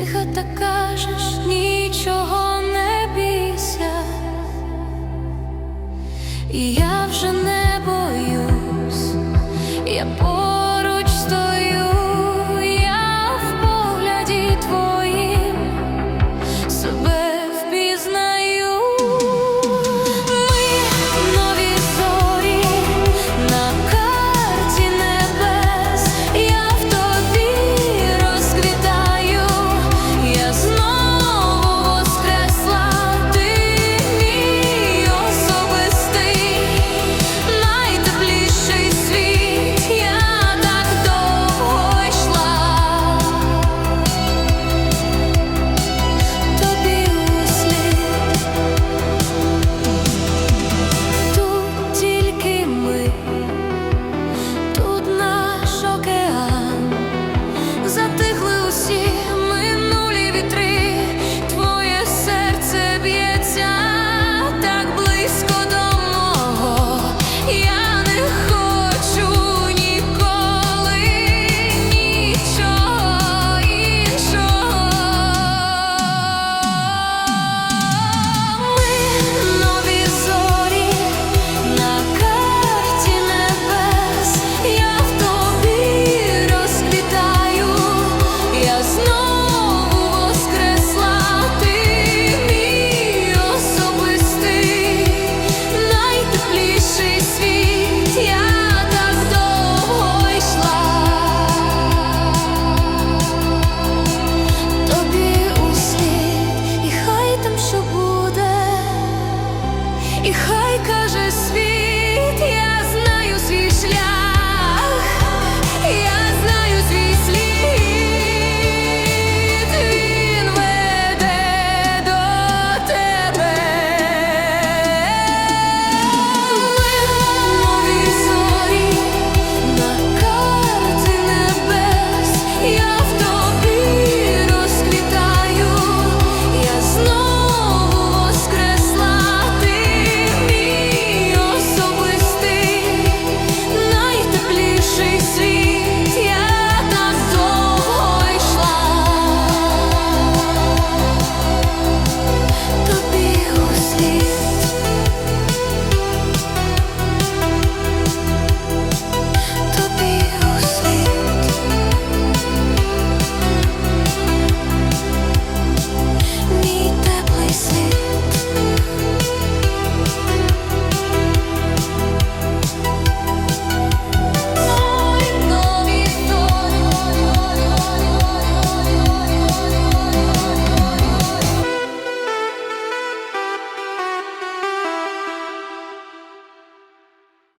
тихо так кажеш, нічого не бійся, і я вже не боюсь, я боюсь.